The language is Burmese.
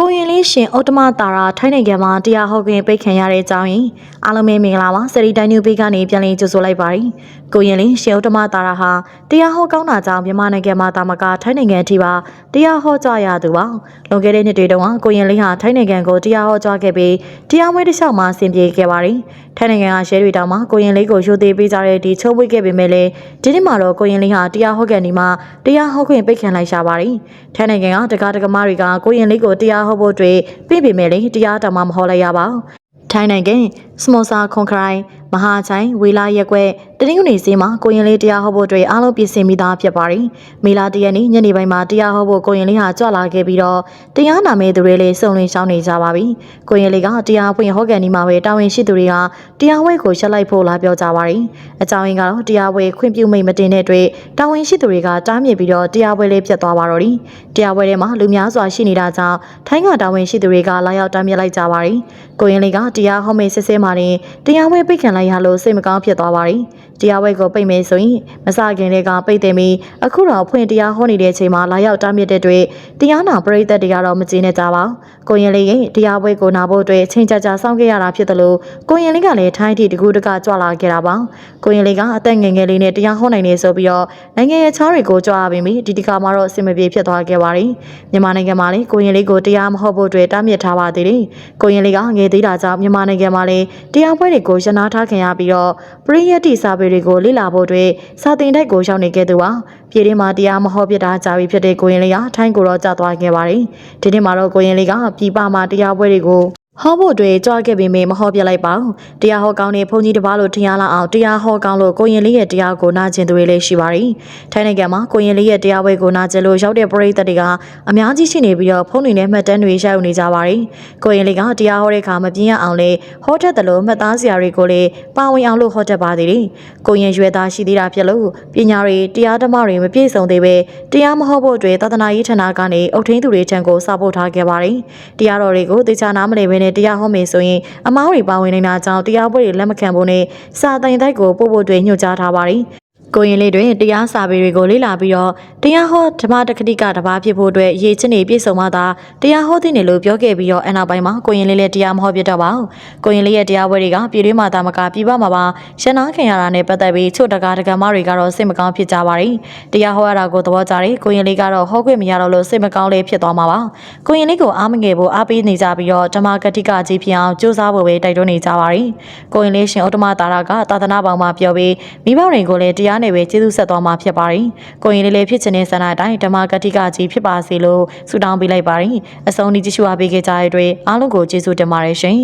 ကိုရင်လေးရှင်ဩတမတာရာထိုင်းနိုင်ငံမှာတရားဟောခွင့်ပိတ်ခံရတဲ့အကြောင်းရင်အားလုံးပဲမင်္ဂလာပါစရီတိုင်းညူပေးကနေပြန်လည်ကြိုဆိုလိုက်ပါရစေကိုရင်လေးရှင်ဩတမတာရာဟာတရားဟောကောင်းတာကြောင့်မြန်မာနိုင်ငံမှာတာမကထိုင်းနိုင်ငံအထိပါတရားဟောကြားရသူပါလွန်ခဲ့တဲ့နှစ်တွေတုန်းကကိုရင်လေးဟာထိုင်းနိုင်ငံကိုတရားဟောကြားခဲ့ပြီးတရားဝဲတစ်လျှောက်မှာဆင်ပြေခဲ့ပါတယ် ထိုင်းနိုင်ငံကရဲတွေတောင်မှကိုရင်လေးကိုရိုသေပေးကြတဲ့ဒီချုပ်ဝေးခဲ့ပေမဲ့လည်းဒီနေ့မှာတော့ကိုရင်လေးဟာတရားဟောကန်ဒီမှာတရားဟောခွင့်ပိတ်ခံလိုက်ရှာပါတယ်ထိုင်းနိုင်ငံကတကားတကမားတွေကကိုရင်လေးကိုတရားဟောဖို့အတွက်ပြင်ပေမဲ့လည်းတရားတော်မှမဟောလိုက်ရပါဘူးထိုင်းနိုင်ငံစမောစာခွန်ခရိုင်မဟာချိုင်ဝေလာရက်ကွက်တနင်္ဂနွေစီမှာကိုရင်လေးတရားဟောဖို့အတွက်အားလုံးပြင်ဆင်မိသားဖြစ်ပါတယ်။မေလာတရက်နေ့ညနေပိုင်းမှာတရားဟောဖို့ကိုရင်လေးဟာကြွလာခဲ့ပြီးတော့တရားနာမဲ့သူတွေလည်းစုံလင်ရှောင်းနေကြပါပြီ။ကိုရင်လေးကတရားပွင့်ဟောကန်ဒီမှာပဲတာဝန်ရှိသူတွေကတရားဝဲကိုရှက်လိုက်ဖို့လာပြောကြပါတယ်။အကြောင်းရင်းကတော့တရားဝဲခွင့်ပြုမိတ်မတင်တဲ့အတွက်တာဝန်ရှိသူတွေကတားမြစ်ပြီးတော့တရားဝဲလေးပြတ်သွားပါတော့တယ်။တရားဝဲထဲမှာလူများစွာရှိနေတာကြောင့်ထိုင်းကတာဝန်ရှိသူတွေကလာရောက်တားမြစ်လိုက်ကြပါတယ်။ကိုရင်လေးကတရားဟောမိတ်စစ်စစ်မှတင်တရားဝဲပိတ်ခံလိုက်ရလို့စိတ်မကောင်းဖြစ်သွားပါတယ်။တရားဝဲကိုပိတ်မယ်ဆိုရင်မစခင်တွေကပိတ်တယ်ပြီးအခုတော့ဖွင့်တရားဟောနေတဲ့အချိန်မှာလာရောက်တားမြစ်တဲ့အတွက်တရားနာပရိသတ်တွေကတော့မကျေနပ်ကြပါဘူး။ကိုရင်လေးရဲ့တရားဝဲကိုနာဖို့အတွက်အချိန်ကြာကြာစောင့်ခဲ့ရတာဖြစ်တယ်လို့ကိုရင်လေးကလည်းထိုင်းတီတကူတကကြွလာခဲ့တာပါ။ကိုရင်လေးကအသက်ငယ်ငယ်လေးနဲ့တရားဟောနိုင်နေဆိုပြီးတော့နိုင်ငံရဲ့ချားတွေကိုကြွားပြီးပြီဒီတခါမှာတော့အဆင်မပြေဖြစ်သွားခဲ့ပါတယ်။မြန်မာနိုင်ငံမှာလည်းကိုရင်လေးကိုတရားမဟုတ်ဖို့အတွက်တားမြစ်ထားပါသေးတယ်။ကိုရင်လေးကငယ်သေးတာကြောင့်မြန်မာနိုင်ငံမှာလည်းတရားပွဲတွေကိုရနာထားခင်ရပြီးတော့ပရိယတ်တိစာပေတွေကိုလေ့လာဖို့အတွက်စာသင်တိုက်ကိုရောက်နေခဲ့သူပါပြည်တွင်းမှာတရားမဟောပြတာကြာပြီဖြစ်တဲ့ကိုရင်လေးကထိုင်းကိုတော့ကြာသွားခဲ့ပါတယ်ဒီနေ့မှာတော့ကိုရင်လေးကပြည်ပမှာတရားပွဲတွေကို ဟောဖို့အတွက်ကြွားခဲ့ပေမဲ့မဟောပြလိုက်ပါဘူးတရားဟောကောင်းတဲ့ဘုန်းကြီးတစ်ပါးလို့ထင်ရလောက်အောင်တရားဟောကောင်းလို့ကိုရင်လေးရဲ့တရားကိုနာကျင်သူတွေလည်းရှိပါတယ်ထိုင်းနိုင်ငံမှာကိုရင်လေးရဲ့တရားပွဲကိုနာကျင်လို့ရောက်တဲ့ပရိသတ်တွေကအများကြီးရှိနေပြီးတော့ဖုန်းတွေနဲ့မှတ်တမ်းတွေရိုက်နေကြပါတယ်ကိုရင်လေးကတရားဟောတဲ့အခါမပြင်းရအောင်လေဟောတတ်တယ်လို့မှတ်သားစရာတွေကိုလည်းပါဝင်အောင်လို့ဟောတတ်ပါသေးတယ်ကိုရင်ရွယ်သားရှိသေးတာဖြစ်လို့ပညာတွေတရားဓမ္မတွေမပြည့်စုံသေးပဲတရားမဟောဖို့အတွက်သာသနာရေးဌာနကနေအုပ်ထင်းသူတွေထံကိုစာပို့ထားခဲ့ပါတယ်တရားတော်တွေကိုတေချာနားမလည်ဘဲနဲ့တရားဟောမယ်ဆိုရင်အမားတွေပါဝင်နေတာကြောင့်တရားပွဲတွေလက်မခံဖို့နဲ့စာတိုင်တိုက်ကိုပို့ဖို့အတွက်ညွှန်ကြားထားပါတယ် ကိုရင်လေးတွင်တရားစာပေတွေကိုလေ့လာပြီးတော့တရားဟောဓမ္မတက္ကတိကတပါးဖြစ်ဖို့အတွက်ရည်ချင်းနေပြည့်စုံမှသာတရားဟောသင့်တယ်လို့ပြောခဲ့ပြီးတော့အနောက်ပိုင်းမှာကိုရင်လေးလည်းတရားမဟောပြတော့ပါဘူးကိုရင်လေးရဲ့တရားပွဲတွေကပြည်တွင်းမှာတာမကပြည်ပမှာပါရှင်းနာခံရတာနဲ့ပတ်သက်ပြီးချို့တကာတကမတွေကတော့စိတ်မကောင်းဖြစ်ကြပါတယ်တရားဟောရတာကိုသဘောကျတယ်ကိုရင်လေးကတော့ဟောခွင့်မရတော့လို့စိတ်မကောင်းလေးဖြစ်သွားမှာပါကိုရင်လေးကိုအားမငယ်ဖို့အားပေးနေကြပြီးတော့ဓမ္မကတိကကြီးဖြစ်အောင်ကြိုးစားဖို့ပဲတိုက်တွန်းနေကြပါတယ်ကိုရင်လေးရှင်ဩတမတာရကသာသနာပေါင်းမှာပြောပြီးမိဘတွေကိုလည်းတရားနဲ့ပဲကျေးဇူးဆက်သွားမှာဖြစ်ပါတယ်ကိုရင်လေးလေးဖြစ်ချင်တဲ့ဆန္ဒအတိုင်းဓမ္မကတိကကြီးဖြစ်ပါစေလို့ဆုတောင်းပေးလိုက်ပါတယ်အဆုံးဒီကြည့်ရှုအားပေးခဲ့ကြတဲ့အတွက်အားလုံးကိုကျေးဇူးတင်ပါတယ်ရှင်